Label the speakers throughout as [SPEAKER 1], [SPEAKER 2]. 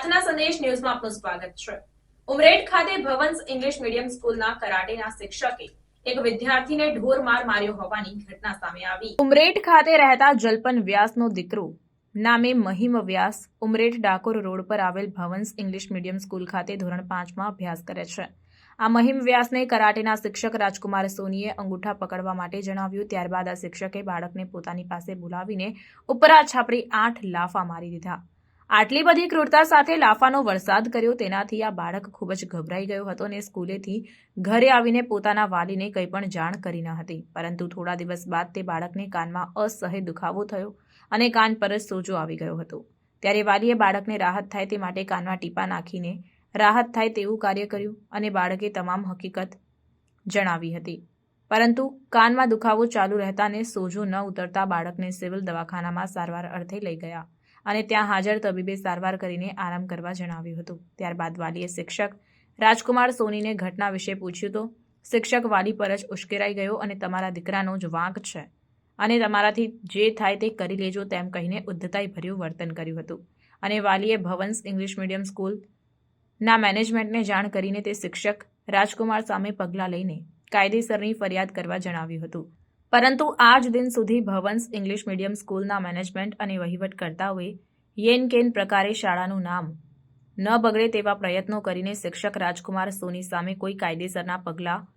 [SPEAKER 1] પ્રાર્થના સંદેશ ન્યૂઝમાં આપનું સ્વાગત છે. ઉમરેઠ ખાતે ભવન્સ ઇંગ્લિશ મીડિયમ સ્કૂલના કરાટેના શિક્ષકે એક વિદ્યાર્થીને ઢોર માર માર્યો હોવાની ઘટના સામે આવી. ઉમરેઠ ખાતે રહેતા જલપન વ્યાસનો દીકરો નામે મહિમ વ્યાસ ઉમરેઠ ડાકોર રોડ પર આવેલ ભવન્સ ઇંગ્લિશ મીડિયમ સ્કૂલ ખાતે ધોરણ પાંચમાં અભ્યાસ કરે છે. આ મહિમ વ્યાસને કરાટેના શિક્ષક રાજકુમાર સોનીએ અંગૂઠા પકડવા માટે જણાવ્યું, ત્યારબાદ આ શિક્ષકે બાળકને પોતાની પાસે બોલાવીને ઉપરા છાપરી આઠ લાફા મારી દીધા. આટલી બધી ક્રૂરતા સાથે લાફાનો વરસાદ કર્યો તેનાથી આ બાળક ખૂબ જ ગભરાઈ ગયો હતો અને સ્કૂલેથી ઘરે આવીને પોતાના વાલીને કંઈ પણ જાણ કરી ન હતી. પરંતુ થોડા દિવસ બાદ તે બાળકને કાનમાં અસહ્ય દુખાવો થયો અને કાન પર જ સોજો આવી ગયો હતો. ત્યારે વાલીએ બાળકને રાહત થાય તે માટે કાનમાં ટીપા નાખીને રાહત થાય તેવું કાર્ય કર્યું અને બાળકે તમામ હકીકત જણાવી હતી. પરંતુ કાનમાં દુખાવો ચાલુ રહેતાને સોજો ન ઉતરતા બાળકને સિવિલ દવાખાનામાં સારવાર અર્થે લઈ ગયા. અને ત્યાં હાજર તબીબે સારવાર કરીને આરામ કરવા જણાવ્યું હતું. ત્યારબાદ વાલીએ શિક્ષક રાજકુમાર સોનીને ઘટના વિશે પૂછ્યું તો, શિક્ષક વાલી પર જ ઉશ્કેરાઈ ગયો અને તમારા દીકરાનો જ વાંક છે. અને તમારાથી જે થાય તે કરી લેજો તેમ કહીને ઉદ્ધતાઈભર્યું વર્તન કર્યું હતું. અને વાલીએ ભવન્સ ઇંગ્લિશ મીડિયમ સ્કૂલના મેનેજમેન્ટને જાણ કરીને તે શિક્ષક રાજકુમાર સામે પગલાં લઈને કાયદેસરની ફરિયાદ કરવા જણાવ્યું હતું. પરંતુ આજ દિન સુધી ભવન્સ ઇંગ્લિશ મીડિયમ સ્કૂલના મેનેજમેન્ટ અને વહીવટકર્તાઓએ યેન કેન પ્રકારે શાળાનું નામ ન બગડે તેવા પ્રયત્નો કરીને શિક્ષક રાજકુમાર સોની સામે કોઈ કાયદેસરના પગલાં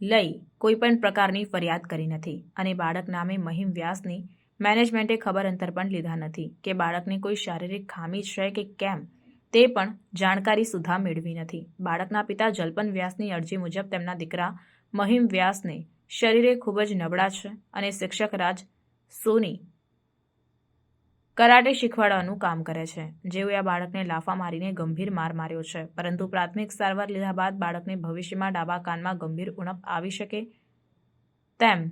[SPEAKER 1] લઈ કોઈપણ પ્રકારની ફરિયાદ કરી નથી અને બાળક નામે મહિમ વ્યાસની મેનેજમેન્ટે ખબર અંતર પણ લીધા નથી કે બાળકને કોઈ શારીરિક ખામી છે કે કેમ તે પણ જાણકારી સુધા મેળવી નથી. બાળકના પિતા જલ્પન વ્યાસની અરજી મુજબ તેમના દીકરા મહિમ વ્યાસને શરીરે ખૂબ જ નબળા છે અને શિક્ષક રાજ સોની કરાટે શીખવાડવાનું કામ કરે છે. જેઓએ આ બાળકને લાફા મારીને ગંભીર માર માર્યો છે. પરંતુ પ્રાથમિક સારવાર લીધા બાદ બાળકને ભવિષ્યમાં ડાબા કાનમાં ગંભીર ઉણપ આવી શકે તેમ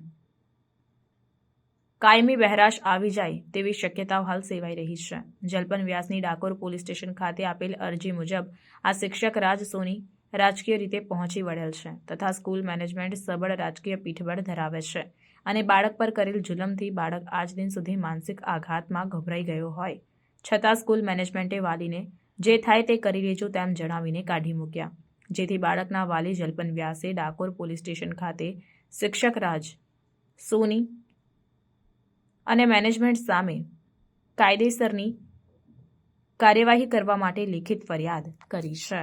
[SPEAKER 1] કાયમી બહેરાશ આવી જાય તેવી શક્યતાઓ હાલ સેવાઈ રહી છે. જલપન વ્યાસની ડાકોર પોલીસ સ્ટેશન ખાતે આપેલ અરજી મુજબ આ શિક્ષક રાજ સોની રાજકીય રીતે પહોંચી વળેલ છે તથા સ્કૂલ મેનેજમેન્ટ સબળ રાજકીય પીઠબળ ધરાવે છે અને બાળક પર કરેલ જુલમથી બાળક આજ દિન સુધી માનસિક આઘાતમાં ગભરાઈ ગયો હોય. છતાં સ્કૂલ મેનેજમેન્ટે વાલીને જે થાય તે કરી લેજો તેમ જણાવીને કાઢી મૂક્યા. જેથી બાળકના વાલી જલ્પન વ્યાસે ડાકોર પોલીસ સ્ટેશન ખાતે શિક્ષક રાજ, સોની અને મેનેજમેન્ટ સામે કાયદેસરની કાર્યવાહી કરવા માટે લેખિત ફરિયાદ કરી છે.